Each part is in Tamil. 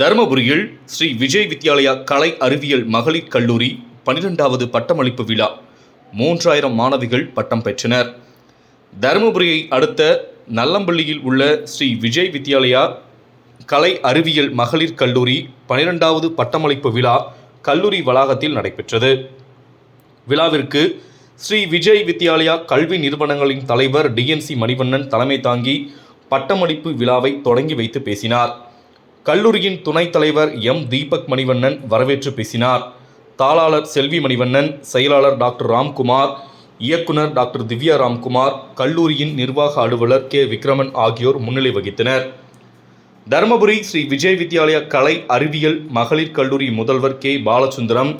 தருமபுரியில் ஸ்ரீ விஜய் வித்யாலயா கலை அறிவியல் மகளிர் கல்லூரி பனிரெண்டாவது பட்டமளிப்பு விழா. மூன்றாயிரம் மாணவிகள் பட்டம் பெற்றனர். தருமபுரியை அடுத்த நல்லம்பள்ளியில் உள்ள ஸ்ரீ விஜய் வித்யாலயா கலை அறிவியல் மகளிர் கல்லூரி பனிரெண்டாவது பட்டமளிப்பு விழா கல்லூரி வளாகத்தில் நடைபெற்றது. விழாவிற்கு ஸ்ரீ விஜய் வித்யாலயா கல்வி நிறுவனங்களின் தலைவர் டிஎன்சி மணிவண்ணன் தலைமை தாங்கி பட்டமளிப்பு விழாவை தொடங்கி வைத்து பேசினார். கல்லூரியின் துணைத் தலைவர் எம். தீபக் மணிவண்ணன் வரவேற்று பேசினார். தாளாளர் செல்வி மணிவண்ணன் செயலாளர் டாக்டர் ராம்குமார் இயக்குனர் டாக்டர் திவ்யா ராம்குமார் கல்லூரியின் நிர்வாக அலுவலர் கே. விக்ரமன் ஆகியோர் முன்னிலை வகித்தனர். தருமபுரி ஸ்ரீ விஜய் வித்யாலயா கலை அறிவியல் மகளிர் கல்லூரி முதல்வர் கே. பாலசுந்தரம்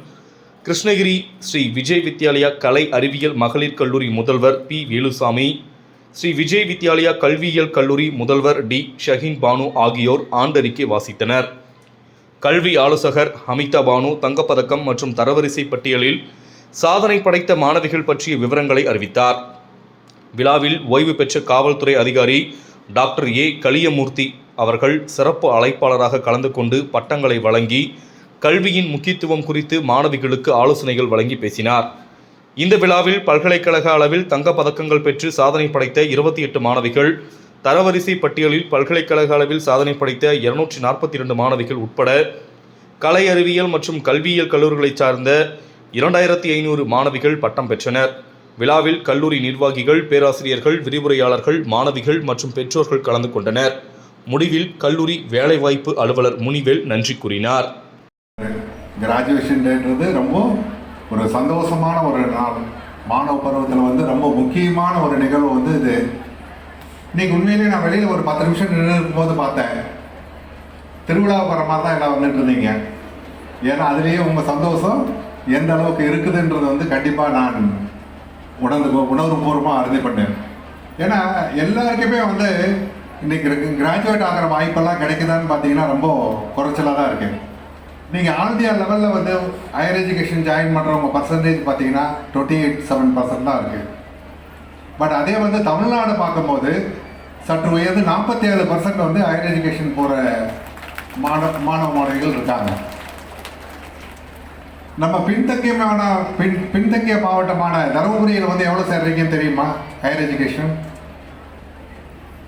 கிருஷ்ணகிரி ஸ்ரீ விஜய் வித்யாலயா கலை அறிவியல் மகளிர் கல்லூரி முதல்வர் பி. வேலுசாமி ஸ்ரீ விஜய் வித்யாலயா கல்வியியல் கல்லூரி முதல்வர் டி. ஷஹீன் பானு ஆகியோர் ஆண்டறிக்கை வாசித்தனர். கல்வி ஆலோசகர் அமிதா பானு தங்கப்பதக்கம் மற்றும் தரவரிசை பட்டியலில் சாதனை படைத்த மாணவிகள் பற்றிய விவரங்களை அறிவித்தார். விழாவில் ஓய்வு பெற்ற காவல்துறை அதிகாரி டாக்டர் ஏ. கலியமூர்த்தி அவர்கள் சிறப்பு அழைப்பாளராக கலந்து கொண்டு பட்டங்களை வழங்கி கல்வியின் முக்கியத்துவம் குறித்து மாணவிகளுக்கு ஆலோசனைகள் வழங்கி பேசினார். இந்த விழாவில் பல்கலைக்கழக அளவில் தங்கப் பதக்கங்கள் பெற்று சாதனை படைத்த இருபத்தி எட்டு மாணவிகள் தரவரிசை பட்டியலில் பல்கலைக்கழக அளவில் சாதனை படைத்த இருநூற்றி நாற்பத்தி இரண்டு மாணவிகள் உட்பட கலை அறிவியல் மற்றும் கல்வியியல் கல்லூரிகளைச் சார்ந்த இரண்டாயிரத்தி ஐநூறு மாணவிகள் பட்டம் பெற்றனர். விழாவில் கல்லூரி நிர்வாகிகள் பேராசிரியர்கள் விரிவுரையாளர்கள் மாணவிகள் மற்றும் பெற்றோர்கள் கலந்து கொண்டனர். முடிவில் கல்லூரி வேலைவாய்ப்பு அலுவலர் முனிவேல் நன்றி கூறினார். கிராஜுவேஷன்ன்றது ரொம்ப ஒரு சந்தோஷமான ஒரு நாள். மாணவ பருவத்தில் வந்து ரொம்ப முக்கியமான ஒரு நிகழ்வு வந்து இது. இன்னைக்கு உண்மையிலேயே நான் வெளியில் ஒரு பத்து நிமிஷம் நின்று இருக்கும்போது பார்த்தேன். திருவிழா போகிற மாதிரி தான் எல்லாம் வந்துட்டு இருந்தீங்க. ஏன்னா அதுலேயே உங்கள் சந்தோஷம் எந்த அளவுக்கு இருக்குதுன்றது வந்து கண்டிப்பாக நான் உணர்ந்து உணர்வுபூர்வமாக அறுதிப்பட்டேன் ஏன்னா எல்லாருக்குமே வந்து இன்னைக்கு கிராஜுவேட் ஆகிற வாய்ப்பெல்லாம் கிடைக்குதான்னு பார்த்தீங்கன்னா ரொம்ப குறைச்சலாக தான் இருக்குது நீங்கள் ஆல் இந்தியா லெவலில் வந்து ஹையர் எஜுகேஷன் ஜாயின் பண்ணுறவங்க பர்சன்டேஜ் பார்த்தீங்கன்னா டுவெண்ட்டி எயிட் செவன் பர்சன்ட் தான் இருக்குது பட் அதே வந்து தமிழ்நாடு பார்க்கும்போது சற்று உயர்ந்து நாற்பத்தி ஏழு பர்சன்ட் வந்து ஹையர் எஜுகேஷன் போகிற மாணவ மாணவ மாணவிகள் இருக்காங்க. நம்ம பின்தங்கியமான பின் பின்தங்கிய மாவட்டமான தருமபுரியில் வந்து எவ்வளோ சேர்றீங்கன்னு தெரியுமா? ஹையர் எஜுகேஷன்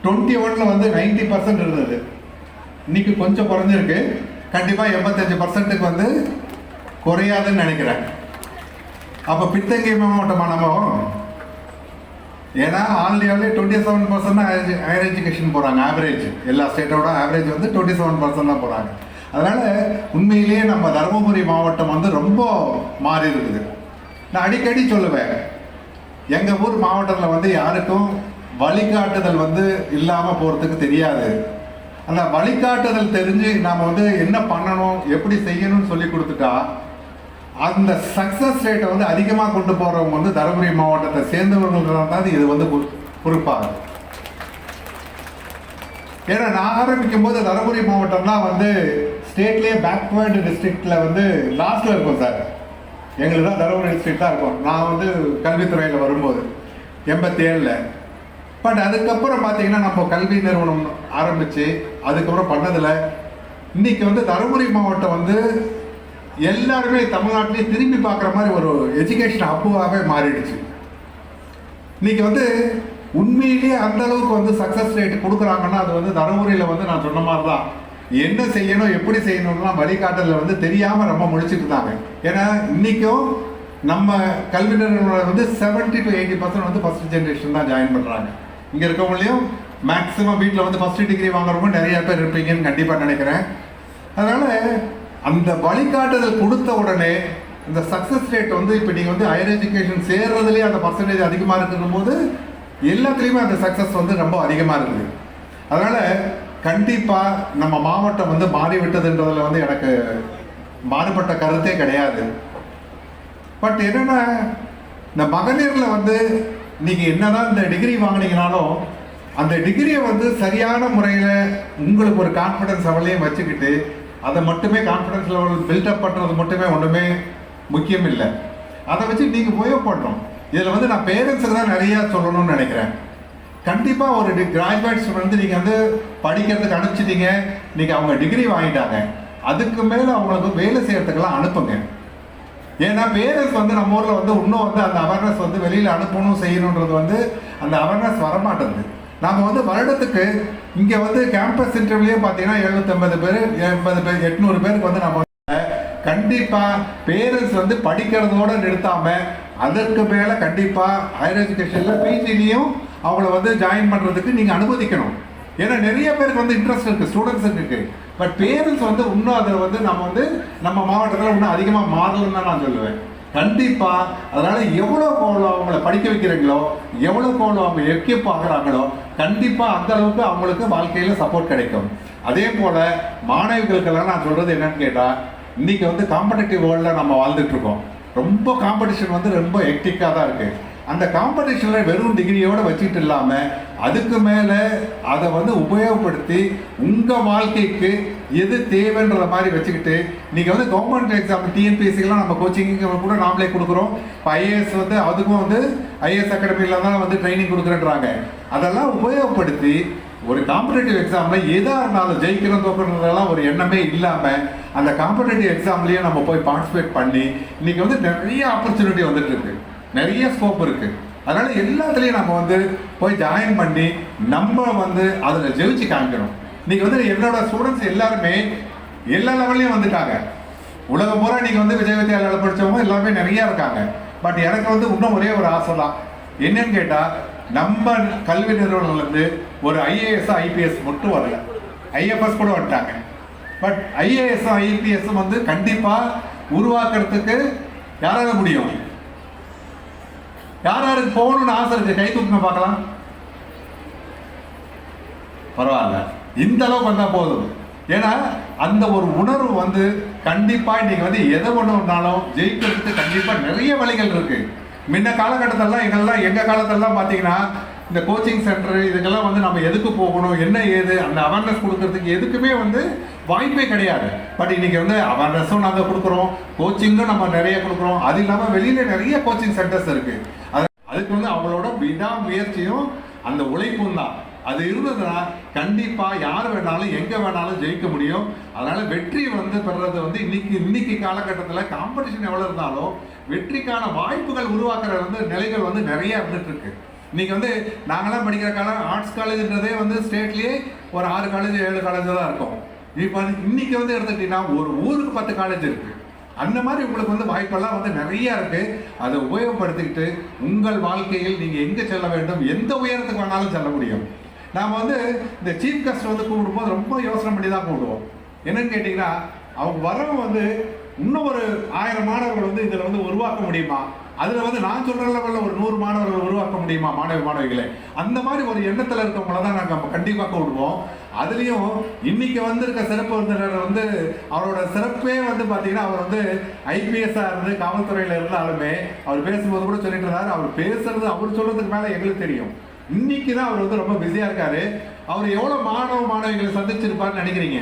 டுவெண்ட்டி ஒனில் வந்து நைன்டி பர்சன்ட் இருந்தது. இன்னைக்கு கொஞ்சம் குறைஞ்சிருக்கு. கண்டிப்பாக எண்பத்தஞ்சு பர்சன்ட்டுக்கு வந்து குறையாதுன்னு நினைக்கிறேன். அப்போ பின்தங்கிய மாவட்டமா நம்ம? ஏன்னா all twenty seven percent higher education போகிறாங்க ஆவரேஜ் எல்லா ஸ்டேட்டோட ஆவரேஜ் வந்து டுவெண்ட்டி செவன் பர்சன்ட் தான் போகிறாங்க அதனால் உண்மையிலேயே நம்ம தருமபுரி மாவட்டம் வந்து ரொம்ப மாறி இருக்குது. நான் அடிக்கடி சொல்லுவேன் எங்கள் ஊர் மாவட்டத்தில் வந்து யாருக்கும் வழிகாட்டுதல் வந்து இல்லாமல் போகிறதுக்கு தெரியாது. அந்த வழிகாட்டுதல் தெரிஞ்சு நாம் வந்து என்ன பண்ணணும் எப்படி செய்யணும்னு சொல்லி கொடுத்துட்டா அந்த சக்ஸஸ் ரேட்டை வந்து அதிகமாக கொண்டு போகிறவங்க வந்து தருமபுரி மாவட்டத்தை சேர்ந்தவர்கள் தான் இது வந்து பொறு- ஏன்னா நான் ஆரம்பிக்கும் போது தருமபுரி மாவட்டம்லாம் வந்து ஸ்டேட்லேயே பேக்வேர்டு டிஸ்ட்ரிக்டில் வந்து லாஸ்ட்டில் இருக்கும் சார். எங்களுக்கு தான் தருமபுரி டிஸ்ட்ரிக்ட் தான் இருக்கும். நான் வந்து கல்வித்துறையில் வரும்போது எண்பத்தி ஏழில் பட் அதுக்கப்புறம் பார்த்தீங்கன்னா நம்ம கல்வி நிறுவனம் ஆரம்பித்து அதுக்கப்புறம் பண்ணதில் இன்றைக்கி வந்து தருமபுரி மாவட்டம் வந்து எல்லாருமே தமிழ்நாட்டிலே திரும்பி பார்க்குற மாதிரி ஒரு எஜுகேஷன் அப்புவாகவே மாறிடுச்சு. இன்றைக்கி வந்து உண்மையிலேயே அந்த அளவுக்கு வந்து சக்ஸஸ் ரேட் கொடுக்குறாங்கன்னா அது வந்து தருமபுரியில் வந்து நான் சொன்ன மாதிரி தான் என்ன செய்யணும் எப்படி செய்யணும்லாம் வழிகாட்டலில் வந்து தெரியாமல் ரொம்ப முடிச்சுட்டு இருந்தாங்க. ஏன்னா இன்றைக்கும் நம்ம கல்வி நிறுவனம் வந்து செவன்ட்டி டு எயிட்டி பர்சன்ட் வந்து ஃபஸ்ட் ஜென்ரேஷன் தான் ஜாயின் பண்ணுறாங்க இங்கே இருக்கவங்களையும் மேக்ஸிமம் வீட்டில் வந்து ஃபஸ்ட்டு டிகிரி வாங்குறவங்க நிறைய பேர் இருப்பீங்கன்னு கண்டிப்பாக நினைக்கிறேன். அதனால் அந்த வழிகாட்டுதல் கொடுத்த உடனே இந்த சக்ஸஸ் ரேட் வந்து இப்போ நீங்கள் வந்து ஹையர் எஜுகேஷன் சேர்றதுலேயே அந்த பர்சன்டேஜ் அதிகமாக இருக்குங்கும் போது எல்லாத்துலேயுமே அந்த சக்ஸஸ் வந்து ரொம்ப அதிகமாக இருக்குது. அதனால் கண்டிப்பாக நம்ம மாவட்டம் வந்து மாறிவிட்டதுன்றதில் வந்து எனக்கு மாறுபட்ட கருத்தே கிடையாது. பட் என்னென்னா இந்த மகளிரில் வந்து நீங்கள் என்னதான் இந்த டிகிரி வாங்கினீங்கனாலும் அந்த டிகிரியை வந்து சரியான முறையில் உங்களுக்கு ஒரு கான்ஃபிடன்ஸ் லெவலையும் வச்சுக்கிட்டு அதை மட்டுமே கான்ஃபிடன்ஸ் லெவல் பில்டப் பண்ணுறது மட்டுமே ஒன்றுமே முக்கியம் இல்லை. அதை வச்சு நீங்கள் உபயோகப்படணும் இதில் வந்து நான் பேரண்ட்ஸுக்கு தான் நிறையா சொல்லணும்னு நினைக்கிறேன். கண்டிப்பாக ஒரு கிராஜுவேட்ஸ் வந்து நீங்கள் வந்து படிக்கிறதுக்கு அனுப்பிச்சிட்டீங்க. நீங்கள் அவங்க டிகிரி வாங்கிட்டாங்க. அதுக்கு மேலே அவங்களுக்கு வேலை செய்கிறதுக்கெல்லாம் அனுப்புங்க. ஏன்னா பேரண்ட்ஸ் வந்து நம்ம ஊரில் வந்து இன்னும் வந்து அந்த அவேர்னஸ் வந்து வெளியில் அனுப்பணும் செய்யணுன்றது வந்து அந்த அவேர்னஸ் வரமாட்டேங்குது. நாம் வந்து வருடத்துக்கு இங்கே வந்து கேம்பஸ் இன்டர்வியூலேயே பார்த்தீங்கன்னா எழுநூத்தம்பது பேர் எண்பது பேர் எட்நூறு பேருக்கு வந்து நம்ம கண்டிப்பாக பேரண்ட்ஸ் வந்து படிக்கிறதோட நிறுத்தாமல் அதற்கு மேலே கண்டிப்பாக ஹையர் எஜுகேஷனில் பிஜிலையும் அவங்கள வந்து ஜாயின் பண்ணுறதுக்கு நீங்கள் அனுமதிக்கணும். ஏன்னா நிறைய பேருக்கு வந்து இன்ட்ரெஸ்ட் இருக்குது ஸ்டூடெண்ட்ஸ் இருக்கு. பட் பேரண்ட்ஸ் வந்து இன்னும் அதை வந்து நம்ம வந்து நம்ம மாவட்டத்தில் இன்னும் அதிகமாக மாறலன்னு தான் நான் சொல்லுவேன். கண்டிப்பாக அதனால் எவ்வளோ எவ்வளோ அவங்கள படிக்க வைக்கிறீங்களோ எவ்வளோ எவ்வளோ அவங்க எக்யூப் பார்க்குறாங்களோ கண்டிப்பாக அந்த அளவுக்கு அவங்களுக்கு வாழ்க்கையில் சப்போர்ட் கிடைக்கும். அதே போல் மாணவிகளுக்கெல்லாம் நான் சொல்கிறது என்னன்னு கேட்டால் இன்றைக்கி வந்து காம்படிட்டிவ் வேர்ல்டில் நம்ம வாழ்ந்துட்டுருக்கோம் ரொம்ப காம்படிஷன் வந்து ரொம்ப எக்டிக்காக தான் இருக்குது அந்த காம்படிஷனில் வெறும் டிகிரியோடு வச்சுட்டு இல்லாமல் அதுக்கு மேலே அதை வந்து உபயோகப்படுத்தி உங்கள் வாழ்க்கைக்கு எது தேவைன்ற மாதிரி வச்சுக்கிட்டு நீங்கள் வந்து கவர்மெண்ட் எக்ஸாம் டிஎன்பிஎஸ்சிக்கெலாம் நம்ம கோச்சிங் கூட நாமளே கொடுக்குறோம். இப்போ ஐஏஎஸ் வந்து அதுக்கும் வந்து ஐஏஎஸ் அகாடமியில் தான் வந்து ட்ரைனிங் கொடுக்குறேன்றாங்க. அதெல்லாம் உபயோகப்படுத்தி ஒரு காம்படேட்டிவ் எக்ஸாமில் எதாக இருந்தாலும் ஜெயிக்கிறோம் தோக்கணுன்றதெல்லாம் ஒரு எண்ணமே இல்லாமல் அந்த காம்படேட்டிவ் எக்ஸாம்லேயே நம்ம போய் பார்ட்டிசிபேட் பண்ணி இன்றைக்கி வந்து நிறைய ஆப்பர்ச்சுனிட்டி வந்துட்டு இருக்கு. நிறைய ஸ்கோப் இருக்கு. அதனால எல்லாத்துலேயும் நம்ம வந்து போய் ஜாயின் பண்ணி நம்ம வந்து அதில் ஜெயிச்சு காமிக்கணும். இன்னைக்கு வந்து என்னோட ஸ்டூடெண்ட்ஸ் எல்லாருமே எல்லா லெவல்லையும் வந்துட்டாங்க. உலகம் பூரா நீங்க வந்து விஜய் வித்யாலயாவில் படிச்சவங்க எல்லாமே நிறைய இருக்காங்க. பட் எனக்கு வந்து இன்னும் ஒரே ஒரு ஆசை தான். என்னன்னு கேட்டால் நம்ம கல்வி நிறுவனங்கள்லேருந்து ஒரு ஐஏஎஸ் ஐபிஎஸ் மட்டும் வரல. ஐஎஃப்எஸ் கூட வந்துட்டாங்க. பட் ஐஏஎஸ் ஐபிஎஸ் வந்து கண்டிப்பாக உருவாக்குறதுக்கு யாரால முடியும்? யார் யாருக்கு போகணும்னு ஆசை இருக்கு? கை தூக்குங்க பார்க்கலாம். பரவாயில்ல. இந்த அளவுக்கு வந்தால் போதும். ஏன்னா அந்த ஒரு உணர்வு வந்து கண்டிப்பாக நீங்கள் வந்து எதை ஒன்றுனாலும் ஜெயிக்கிறதுக்கு கண்டிப்பாக நிறைய வழிகள் இருக்குது முன்ன காலகட்டத்திலலாம் எங்கெல்லாம் எங்கள் காலத்திலலாம் பார்த்தீங்கன்னா இந்த கோச்சிங் சென்டர் இதுக்கெல்லாம் வந்து நம்ம எதுக்கு போகணும் என்ன ஏது அந்த அவேர்னஸ் கொடுக்கறதுக்கு எதுக்குமே வந்து வாய்ப்பே கிடையாது. பட் இன்னைக்கு வந்து அவேர்னஸும் நாங்கள் கொடுக்குறோம் கோச்சிங்கும் நம்ம நிறைய கொடுக்குறோம். அது இல்லாமல் வெளியில் நிறைய கோச்சிங் சென்டர்ஸ் இருக்குது எடுக்கணும்னு அவளோட விடாமுயற்சியும் அந்த உழைப்பும் தான். அது இருந்ததுன்னா கண்டிப்பாக யார் வேணாலும் எங்கே வேணாலும் ஜெயிக்க முடியும். அதனால் வெற்றி வந்து பெறுறது வந்து இன்னைக்கு இன்னைக்கு காலகட்டத்தில் காம்படிஷன் எவ்வளோ இருந்தாலும் வெற்றிக்கான வாய்ப்புகள் உருவாக்குற வந்து நிலைகள் வந்து நிறைய இருந்துட்டு இன்றைக்கி இன்னைக்கு வந்து நாங்களாம் படிக்கிற காலம் ஆர்ட்ஸ் காலேஜ்ன்றதே வந்து ஸ்டேட்லேயே ஒரு ஆறு காலேஜ் ஏழு காலேஜ் தான் இருக்கும். இப்போ இன்னைக்கு வந்து எடுத்துக்கிட்டிங்கன்னா ஒரு ஊருக்கு பத்து காலேஜ் இருக்குது அந்த மாதிரி உங்களுக்கு வந்து வாய்ப்பெல்லாம் வந்து நிறைய இருக்கு. அதை உபயோகப்படுத்திக்கிட்டு உங்கள் வாழ்க்கையில் நீங்கள் எங்கே செல்ல வேண்டும் எந்த உயரத்துக்கு வேணாலும் செல்ல முடியும். நாம் வந்து இந்த சீஃப் கெஸ்ட் வந்து கூப்பிடும்போது ரொம்ப யோசனை பண்ணி தான் கூப்பிடுவோம். என்னன்னு கேட்டிங்கன்னா அவங்க வரவங்க வந்து இன்னும் ஒரு ஆயிரம் மாணவர்கள் வந்து இதில் வந்து உருவாக்க முடியுமா? அதில் வந்து நான் சொல்கிற லெவலில் ஒரு நூறு மாணவர்கள் உருவாக்க முடியுமா மாணவ மாணவிகளை? அந்த மாதிரி ஒரு எண்ணத்தில் இருக்கவங்கள தான் நாங்கள் கண்டிப்பாக கூப்பிடுவோம். அதுலேயும் இன்னைக்கு வந்திருக்க சிறப்பு விருந்தினர் வந்து அவரோட சிறப்பே வந்து பார்த்தீங்கன்னா அவர் வந்து ஐபிஎஸ்ஸாக இருந்து காவல்துறையில் இருந்தாலுமே அவர் பேசும்போது கூட சொல்லிட்டு இருந்தார். அவர் பேசுறது அவர் சொல்றதுக்கு மேலே எங்களுக்கு தெரியும். இன்னைக்கு தான் அவர் வந்து ரொம்ப பிஸியாக இருக்காரு. அவர் எவ்வளோ மாணவ மாணவிகளை சந்திச்சிருப்பாருன்னு நினைக்கிறீங்க?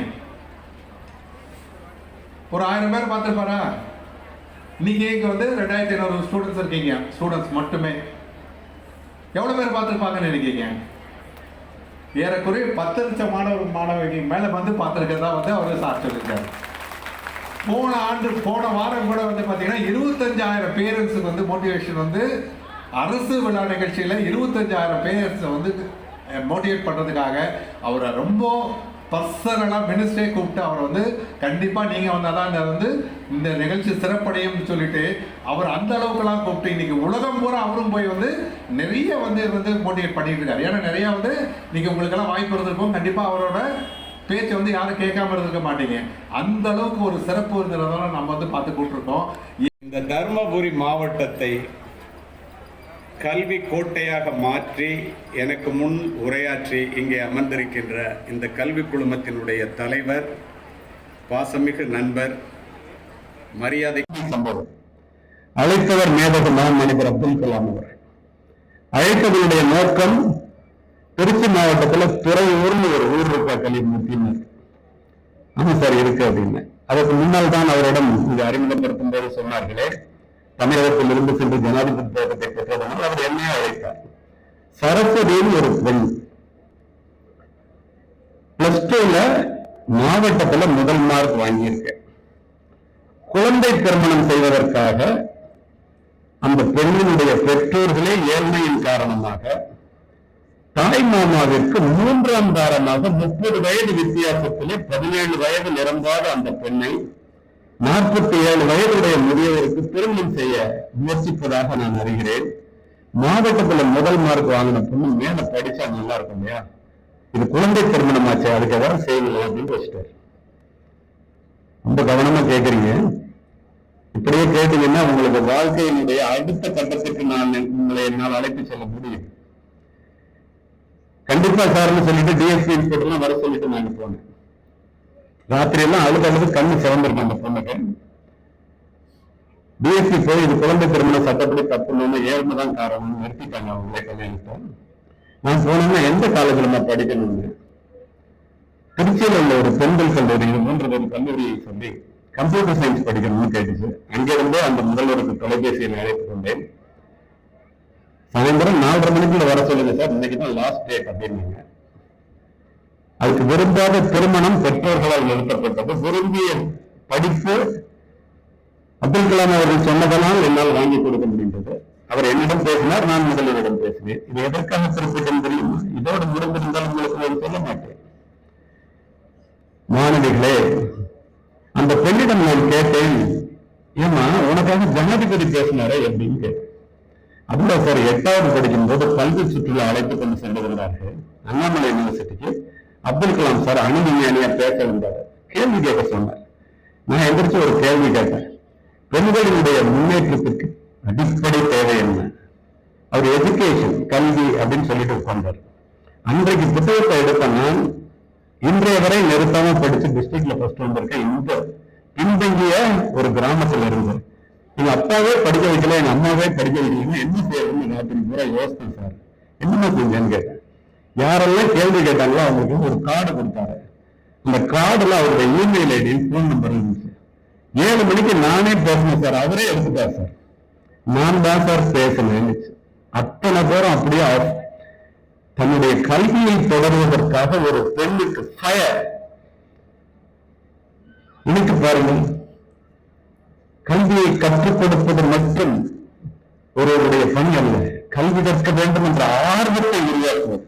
ஒரு ஆயிரம் பேர் பார்த்துருப்பாரா? இன்னைக்கு இங்கே வந்து ரெண்டாயிரத்தி ஐநூறு ஸ்டூடெண்ட்ஸ் இருக்கீங்க. ஸ்டூடெண்ட்ஸ் மட்டுமே. எவ்வளோ பேர் பார்த்துருப்பாங்கன்னு நினைக்கிறீங்க? ஏறக்குறைய பத்து லட்சம் மாணவர் மாணவிகள் மேலே வந்து பார்த்துருக்கதா வந்து அவர் சார் சொல்லியிருக்காரு போன ஆண்டு போன வாரம் கூட வந்து பார்த்தீங்கன்னா இருபத்தஞ்சாயிரம் பேரண்ட்ஸுக்கு வந்து மோட்டிவேஷன் வந்து அரசு விழா நிகழ்ச்சியில் இருபத்தஞ்சாயிரம் பேரண்ட்ஸை வந்து மோட்டிவேட் பண்ணுறதுக்காக அவரை ரொம்ப பர்சனலாக மினிஸ்டரே கூப்பிட்டு அவரை வந்து கண்டிப்பாக நீங்கள் வந்தால் தான் இந்த வந்து இந்த நிகழ்ச்சி சிறப்படையும்னு சொல்லிட்டு அவர் அந்த அளவுக்குலாம் கூப்பிட்டு இன்னைக்கு உலகம் பூரா அவரும் போய் வந்து நிறைய வந்து வந்து மோட்டிவேட் பண்ணிட்டு இருக்காரு. ஏன்னா நிறைய வந்து நீங்கள் உங்களுக்கெல்லாம் வாய்ப்பு இருந்திருக்கும். கண்டிப்பாக அவரோட பேச்சை வந்து யாரும் கேட்காம இருந்திருக்க மாட்டீங்க. அந்த அளவுக்கு ஒரு சிறப்பு இருந்ததால நம்ம வந்து பார்த்து கூப்பிட்டுருக்கோம். இந்த தருமபுரி மாவட்டத்தை கல்வி கோட்டையாக மாற்றி எனக்கு முன் உரையாற்றி இங்கே அமர்ந்திருக்கின்ற இந்த கல்வி குழுமத்தினுடைய தலைவர் பாசமிகு நண்பர் மரியாதை சம்பவம். அழைத்தவர் மேதகு மனிதர் அப்துல் கலாம் அவர். அழைத்தவருடைய நோக்கம் திருச்சி மாவட்டத்தில் துறையூர்னு ஒரு ஊர் இருக்கா கல்விமுத்தின்னு ஆமா சார் இருக்கு அப்படின்னு. அதற்கு முன்னால் தான் அவரிடம் இங்கு அறிமுகப்படுத்தும் போது சொன்னார்களே தமிழகத்தில் இருந்து சென்று ஜனாதிபதி பதத்தை பெற்றதனால் அவர் என்னையே அழைத்தார். சரஸ்வதியின் ஒரு பெண் பிளஸ் டூல மாவட்டத்துல முதல் மார்க் வாங்கியிருக்கேன். குழந்தை திருமணம் செய்வதற்காக அந்த பெண்ணினுடைய பெற்றோர்களே ஏழ்மையின் காரணமாக தாய் மாமாவிற்கு மூன்றாம் தாரமாக முப்பது வயது வித்தியாசத்திலே பதினேழு வயது நிரம்பாத அந்த பெண்ணை நாற்பத்தி ஏழு வயதுடைய முதியவருக்கு திருமணம் செய்ய முயற்சிப்பதாக நான் அறிகிறேன். மாவட்டத்துல முதல் மார்க் வாங்கின பொண்ணு மேல படிச்சா நல்லா இருக்கும் இல்லையா? இது குழந்தை திருமணம் ஆச்சு அதுக்கு ஏதாவது செய்யல அப்படின்னு வச்சுட்டாரு. ரொம்ப கவனமா கேக்குறீங்க. இப்படியே கேட்டீங்கன்னா உங்களுக்கு வாழ்க்கையினுடைய அடுத்த கட்டத்துக்கு நான் உங்களை என்னால் அழைத்து செல்ல முடியும். கண்டிப்பா சார்னு சொல்லிட்டு டிஎஸ்பி இன்ஸ்பெக்டர்லாம் வர சொல்லிட்டு நான் போனேன். ராத்திரி எல்லாம் அழுது அழுது கண்ணு சிவந்திருக்கும் அந்த பொண்ணுக்கு. பிஎஸ்சி போய் இது குழந்தை திருமண சட்டப்படி தப்புன்னு ஏழ்மை தான் காரணம் நிறுத்திட்டாங்க அவங்களே கல்யாணத்தை. நான் போனோம்னா எந்த காலேஜில் நான் படிக்கணும்னு? திருச்சியில் உள்ள ஒரு பெண்கள் கல்லூரி இது ஒரு கல்லூரியை சொல்லி கம்ப்யூட்டர் சயின்ஸ் படிக்கணும்னு கேட்டுச்சு. அங்கிருந்தே அந்த முதல்வருக்கு தொலைபேசியில் அழைத்து கொண்டேன். சாயந்தரம் நாலரை மணிக்குள்ள வர சொல்லுங்க சார் இன்னைக்கு தான் லாஸ்ட் டேட் அப்படின்னு அதுக்கு விரும்பாத திருமணம் பெற்றோர்களால் நிறுத்தப்பட்டது. விரும்பிய படிப்பு அப்துல் கலாம் அவர்கள் சொன்னதனால் என்னால் வாங்கி கொடுக்க முடிந்தது. அவர் என்னிடம் பேசினார் நான் முதல்வரிடம் பேசினேன். இது எதற்காக குறிப்பிட்டேன் தெரியுமா? இதோடு முடிந்திருந்தால் உங்களுக்கு நான் சொல்ல மாட்டேன். மாணவிகளே அந்த பெண்ணிடம் நான் கேட்டேன் ஏமா உனக்காக ஜனாதிபதி பேசினாரே அப்படின்னு கேட்டேன். அப்படின்னா சார் எட்டாவது படிக்கும் போது கல்வி சுற்றுலா அழைத்து கொண்டு சென்றிருந்தார்கள். அண்ணாமலை யூனிவர்சிட்டிக்கு அப்துல் கலாம் சார் அணுவிஞ்ஞானியா பேச வந்தார் கேள்வி கேட்க சொன்னார். நான் எந்திரிச்சு ஒரு கேள்வி கேட்டேன். பெண்களினுடைய முன்னேற்றத்துக்கு அடிப்படை தேவை என்ன? அவர் எஜுகேஷன் கல்வி அப்படின்னு சொல்லிட்டு உட்கார்ந்தார். அன்றைக்கு புத்தகத்தை எடுத்த நான் இன்றைய வரை நிறுத்தாம படிச்சு டிஸ்ட்ரிக்ட்ல ஃபர்ஸ்ட் வந்திருக்கேன். இந்த பின்தங்கிய ஒரு கிராமத்துல இருந்து எங்க அப்பாவே படிக்க வைக்கல எங்க அம்மாவே படிக்க வைக்கலன்னா என்ன செய்யறதுன்னு ராத்திரி பூரா யோசித்தேன் சார். என்னமா செஞ்சேன்னு கேட்டேன். யாரெல்லாம் கேள்வி கேட்டாங்களோ அவங்களுக்கு ஒரு கார்டு கொடுத்தாரு அந்த கார்டுல அவருடைய இமெயில் ஐடி போன் நம்பர் இருந்துச்சு. ஏழு மணிக்கு நானே பேசணும் சார் அவரே எடுத்துட்டார் சார் நான் தான் சார் பேசணும் அத்தனை பேரும் அப்படியே தன்னுடைய கல்வியை தொடர்வதற்காக ஒரு பெண்ணுக்கு ஃபயர் இன்னைக்கு பாருங்கள். கல்வியை கற்றுக் கொடுப்பது மட்டும் ஒருவருடைய பணி அல்ல. கல்வி கற்க வேண்டும் என்ற ஆர்வத்தை உருவாக்குவது.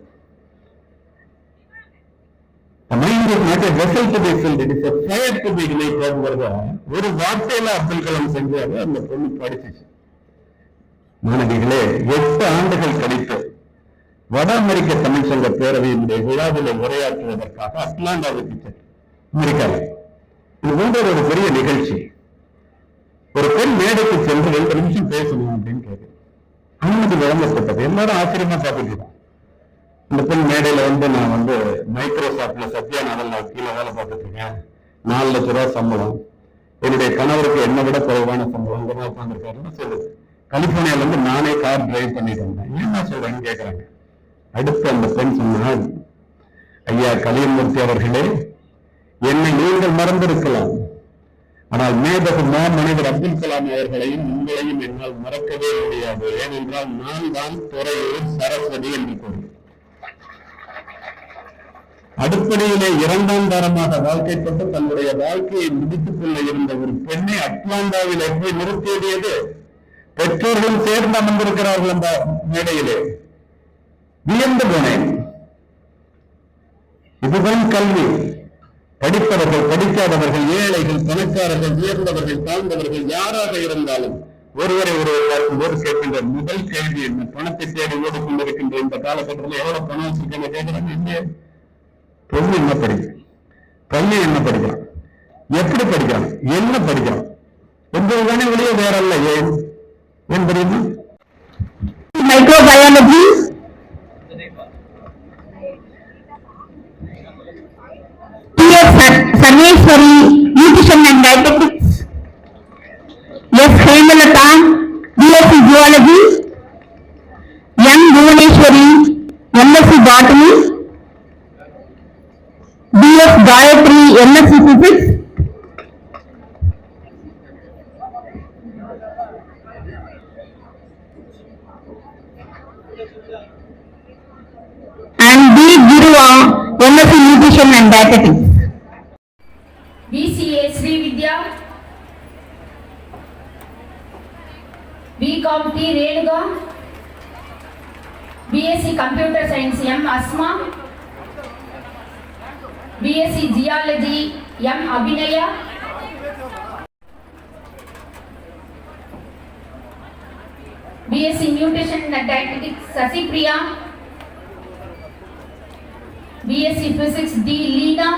The mind is not a vessel to be filled, it is a fire to be ignited ஒரு வார்த்தையில அப்துல் கலாம் செஞ்சாரு. அந்த பொண்ணு படிச்சுச்சு. மாணவிகளே எட்டு ஆண்டுகள் கழித்து வட அமெரிக்க தமிழ் சங்க பேரவையினுடைய விழாவில் உரையாற்றுவதற்காக அட்லாண்டாவுக்கு அமெரிக்காவில். இது போன்ற ஒரு பெரிய நிகழ்ச்சி. ஒரு பெண் மேடைக்கு சென்று ரெண்டு நிமிஷம் பேசணும் அப்படின்னு கேட்டு அனுமதி வழங்கப்பட்டது. எல்லாரும் ஆச்சரியமா பார்த்துட்டு இந்த பெண் மேடையில வந்து நான் வந்து மைக்ரோசாப்ட்ல சத்யா நாதல் கீழே வேலை பார்த்துட்டு இருக்கேன். நாலு லட்ச ரூபாய் சம்பளம். என்னுடைய கணவருக்கு என்னை விட குறைவான சம்பளம். இந்த உட்காந்துருக்காருன்னு சொல்லுது. கலிபோர்னியால இருந்து நானே கார் டிரைவ் பண்ணிட்டு வந்தேன். என்ன சொல்றேன்னு கேட்குறாங்க அடுத்து அந்த பெண் சொன்னால் ஐயா கலியமூர்த்தி அவர்களே என்னை நீங்கள் மறந்திருக்கலாம். ஆனால் மேதகு மாமனிதர் அப்துல் கலாம் அவர்களையும் உங்களையும் என்னால் மறக்கவே முடியாது. ஏனென்றால் நான் தான் துறையூர் சரஸ்வதி என்று கூறுகிறேன் அடுப்படையிலே இரண்டாம் தரமாக வாழ்க்கைப்பட்டு தன்னுடைய வாழ்க்கையை முடித்துக் கொள்ள இருந்த ஒரு பெண்ணை அட்லாண்டாவில் எப்படி நிறுத்தியது? பெற்றோர்கள் சேர்ந்து அமர்ந்திருக்கிறார்கள் அந்த மேடையிலே. வியந்து போனேன். இதுதான் கல்வி. படிப்பவர்கள் படிக்காதவர்கள் ஏழைகள் பணக்காரர்கள் உயர்ந்தவர்கள் தாழ்ந்தவர்கள் யாராக இருந்தாலும் ஒருவரை ஒருவர் பார்க்கும்போது கேட்கின்ற முதல் கேள்வி என்ன? பணத்தை தேடி ஓடிக்கொண்டிருக்கின்ற இந்த காலகட்டத்தில் எவ்வளவு பணம் வச்சிருக்கேன்னு கேட்கிறாங்க இல்லையே? பொண்ணு என்ன படிக்கிறான் பையன் என்ன படிக்கிறான் எப்படி படிக்கிறான் என்ன படிக்கிறான் ஒன்பது தானே வெளியே வேற அல்ல ஏன்? ஏன் தெரியுமா? Microbiology, Sarveswari nutrition and diabetic Gayatri, M.Sc. physics, Shiva, MSc Nutrition and Dietetics. BCA Srividya, BCom T Renuga, BSc Computer Science M Asma, BSc geology M Abhinay BSc nutrition and dietetics Shashipriya BSc physics D Leena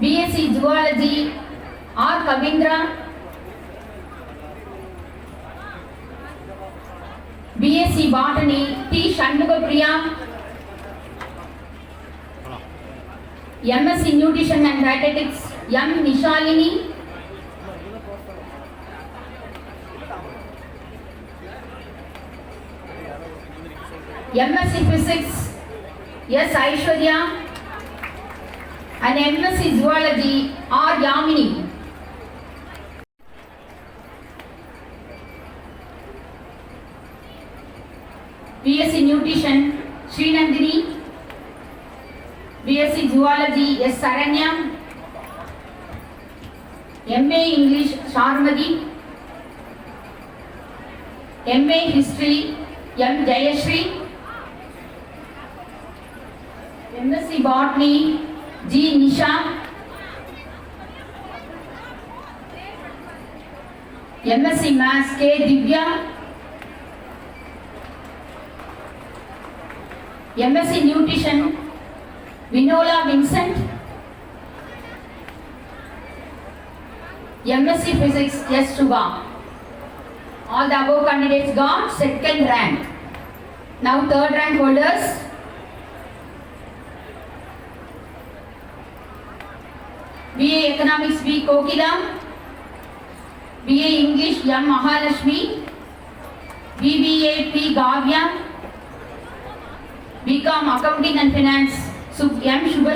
BSc zoology R Kavindra BSc botany T Shanmukha Priya MSc nutrition and dietetics M Nishalini MSc physics S Aishwarya and MSc zoology R Yamini BSc nutrition Sri BSc zoology S Aranyam MA English Sharmadi MA history M Jayashree MSc botany G Nisha MSc maths K Divya MSc Nutrition Vinola Vincent MSc Physics S Shubha all the above candidates got second rank now third rank holders BA Economics B. Kokila, BA English M. Mahalakshmi, BBA P. Gavya, BCom accounting and finance M Shubh